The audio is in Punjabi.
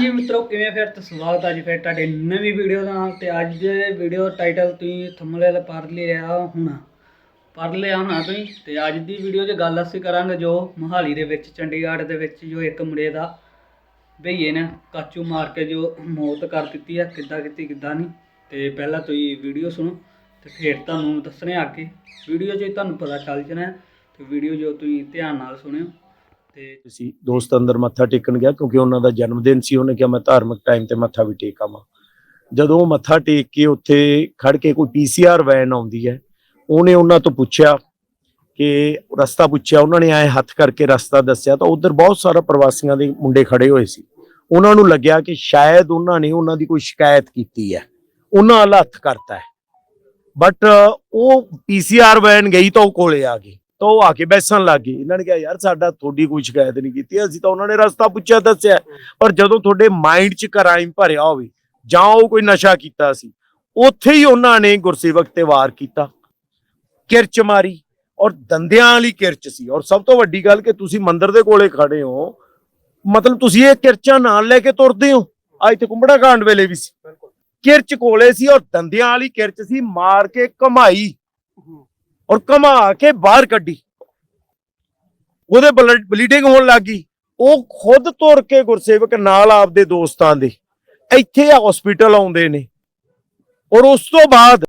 ਹਾਂਜੀ ਮਿੱਤਰੋ, ਕਿਵੇਂ ਫਿਰ? ਤੋਂ ਸਵਾਗਤ ਹੈ ਅੱਜ ਫਿਰ ਤੁਹਾਡੇ ਨਵੀਂ ਵੀਡੀਓ ਦੇ ਨਾਲ ਤੇ ਅੱਜ ਦੇ ਵੀਡੀਓ ਟਾਈਟਲ ਤੁਸੀਂ ਥੰਬਨੇਲ ਪੜ੍ਹ ਲਿਆ ਹੋਣਾ। ਪੜ੍ਹ ਲਿਆ ਹੋਣਾ ਤੁਸੀਂ ਤੇ ਅੱਜ ਦੀ ਵੀਡੀਓ 'ਚ ਗੱਲ ਅਸੀਂ ਕਰਾਂਗੇ ਜੋ ਮੋਹਾਲੀ ਦੇ ਵਿੱਚ, ਚੰਡੀਗੜ੍ਹ ਦੇ ਵਿੱਚ ਜੋ ਇੱਕ ਮੁੰਡੇ ਦਾ ਭਈਏ ਨੇ ਕਾਚੂ ਮਾਰ ਕੇ ਜੋ ਮੌਤ ਕਰ ਦਿੱਤੀ ਹੈ ਕਿੱਦਾਂ ਕੀਤੀ, ਕਿੱਦਾਂ ਨਹੀਂ। ਤੇ ਪਹਿਲਾਂ ਤੁਸੀਂ ਵੀਡੀਓ ਸੁਣੋ ਤੇ ਫਿਰ ਤੁਹਾਨੂੰ ਦੱਸਣੇ ਆ ਕੇ ਵੀਡੀਓ 'ਚ ਤੁਹਾਨੂੰ ਪਤਾ ਚੱਲ ਜਾਣਾ ਤੇ ਵੀਡੀਓ ਜੋ ਤੁਸੀਂ ਧਿਆਨ ਨਾਲ ਸੁਣਿਓ। ਤੇ ਸੀ ਦੋਸਤ ਅੰਦਰ ਮੱਥਾ ਟੇਕਣ ਗਿਆ ਕਿਉਂਕਿ ਉਹਨਾਂ ਦਾ ਜਨਮ ਦਿਨ ਸੀ, ਉਹਨੇ ਕਿਹਾ ਮੈਂ ਧਾਰਮਿਕ ਟਾਈਮ ਤੇ ਮੱਥਾ ਵੀ ਟੇਕ ਆਵਾਂ। ਜਦੋਂ ਮੱਥਾ ਟੇਕ ਕੇ ਉੱਥੇ ਖੜ ਕੇ ਕੋਈ ਪੀਸੀਆਰ ਵੈਨ ਆਉਂਦੀ ਹੈ, ਉਹਨੇ ਉਹਨਾਂ ਤੋਂ ਪੁੱਛਿਆ ਕਿ ਰਸਤਾ ਪੁੱਛਿਆ, ਉਹਨਾਂ ਨੇ ਆਏ ਹੱਥ ਕਰਕੇ ਰਸਤਾ ਦੱਸਿਆ ਤਾਂ ਉਧਰ ਬਹੁਤ ਸਾਰਾ ਪ੍ਰਵਾਸੀਆਂ ਦੇ ਮੁੰਡੇ ਖੜੇ ਹੋਏ ਸੀ। ਉਹਨਾਂ ਨੂੰ ਲੱਗਿਆ ਕਿ ਸ਼ਾਇਦ ਉਹਨਾਂ ਨੇ ਉਹਨਾਂ ਦੀ ਕੋਈ ਸ਼ਿਕਾਇਤ ਕੀਤੀ ਹੈ, ਉਹਨਾਂ ਵੱਲ ਹੱਥ ਕਰਤਾ ਹੈ। ਬਟ ਉਹ ਪੀਸੀਆਰ ਵੈਨ ਗਈ ਤਾਂ ਉਹ ਕੋਲੇ ਆ ਗਈ। ਤਾਂ ਉਹ ਆ ਕੇ ਬੈਸਣ ਲੱਗ ਗਈ ਇਹਨਾਂ ਨੇ ਕਿਹਾ ਯਾਰ ਸਾਡਾ ਤੁਹਾਡੀ ਕੋਈ ਸ਼ਿਕਾਇਤ ਨਹੀਂ ਕੀਤੀ। ਅਸੀਂ ਤਾਂ ਉਹਨਾਂ ਨੇ ਰਸਤਾ ਪੁੱਛਿਆ ਦੱਸਿਆ। ਪਰ ਜਦੋਂ ਤੁਹਾਡੇ ਮਾਈਂਡ 'ਚ ਕ੍ਰਾਈਮ ਭਰਿਆ ਹੋਵੇ ਜਾਂ ਉਹ ਕੋਈ ਨਸ਼ਾ ਕੀਤਾ ਸੀ ਉੱਥੇ ਹੀ ਉਹਨਾਂ ਨੇ ਗੁਰਸੇਵਕ ਤੇ ਵਾਰ ਕੀਤਾ। ਕਿਰਚ ਮਾਰੀ ਔਰ ਦੰਦਿਆਂ ਵਾਲੀ ਕਿਰਚ ਸੀ। ਔਰ ਸਭ ਤੋਂ ਵੱਡੀ ਗੱਲ ਕਿ ਤੁਸੀਂ ਮੰਦਿਰ ਦੇ ਕੋਲੇ ਖੜੇ ਹੋ ਮਤਲਬ ਤੁਸੀਂ ਇਹ ਕਿਰਚਾਂ ਨਾਲ ਲੈ ਕੇ ਤੁਰਦੇ ਹੋ। ਅੱਜ ਤੇ ਕੁੰਬੜਾ ਕਾਂਡ ਵੇਲੇ ਵੀ ਸੀ। ਕਿਰਚ ਕੋਲੇ ਸੀ ਔਰ ਦੰਦਿਆਂ ਵਾਲੀ ਕਿਰਚ ਸੀ ਮਾਰ ਕੇ ਕਮਾਈ। ਔਰ ਕਮਾ ਕੇ ਬਾਹਰ ਕੱਢੀ। ਉਹਦੇ ਬਲੀਡਿੰਗ ਹੋਣ ਲੱਗੀ ਉਹ ਖੁਦ ਤੁਰ ਕੇ ਗੁਰਸੇਵਕ ਨਾਲ ਆਪਦੇ ਦੋਸਤਾਂ ਦੇ ਇੱਥੇ ਹਸਪੀਟਲ ਆਉਂਦੇ ਨੇ। ਔਰ ਉਸ ਤੋਂ ਬਾਅਦ